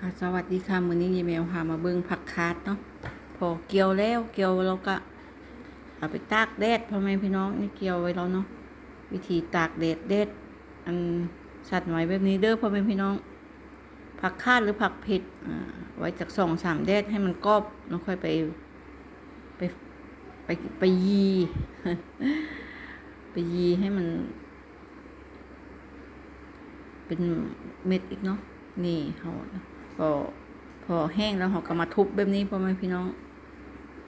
ค่ะสวัสดีค่ะมือนี้ยายแมวพามาเบิ่งผักคาดเนาะพอเกี่ยวแล้วเกี่ยวเราก็เอาไปตากแดดพ่อแม่พี่น้องนี่เกี่ยวไว้แล้วเนาะวิธีตากแดดแดดอันสัตว์ไว้แบบนี้เด้อพ่อแม่พี่น้อง ผักคาดหรือผักเผ็ดอ่าไว้จากสองสามแดดให้มันกรอบแล้วค่อยไปไปไปไปยี ไปยีให้มัน เป็นเม็ดอีกเนาะนี่เขา พอพอแห้งแล้วเขาก็มาทุบแบบนี้พ่อแม่พี่น้อง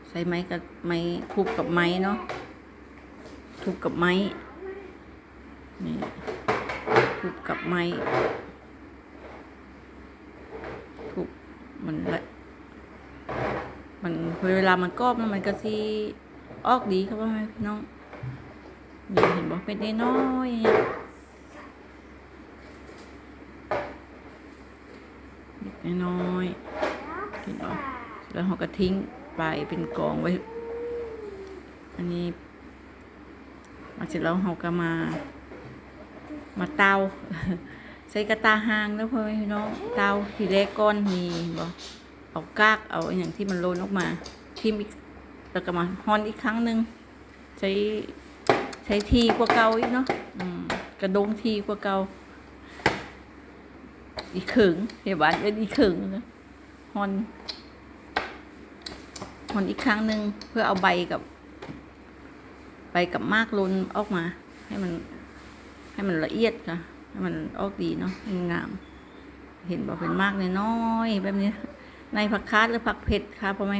ใช้ไม้กับไม้ทุบกับไม้เนาะทุบกับไม้นี่ทุบกับไม้ทุบมันละมันเวลามันกรอบแล้วมันก็ซีออกดีครับพ่อแม่พี่น้องเห็นบอกเป็นน้อย ๆเนี่ยเล็กน้อยๆเห็นบ่แล้วเขาก็ทิ้งไปเป็นกองไว้ อันนี้มาเสร็จแล้วเขาก็มา มาเตาใส่กระตาหางแล้วพ่อแม่พี่น้องเตาทีแรกก้อนมีบ่เอากากเอาอหย่างที่มันโลนออกมาทิมอีกแล้วก็มาฮอนอีกครั้งหนึ่งใช้ใช้ทีกว่าเก่าอีกเนาะอืมกระดงทีกว่าเก่า อีขึงเฮียบ้านเอิ้นอีขึงนะฮอนฮอนอีกครั้งหนึ่งเพื่อเอาใบกับ ใบกับมากลนออกมา ให้มัน ให้มันละเอียดค่ะให้มันออกดีเนาะให้มันงาม เห็นบอกเป็นมากน้อยๆแบบนี้ ในผักคาดหรือผักเผ็ดค่ะพ่อแม่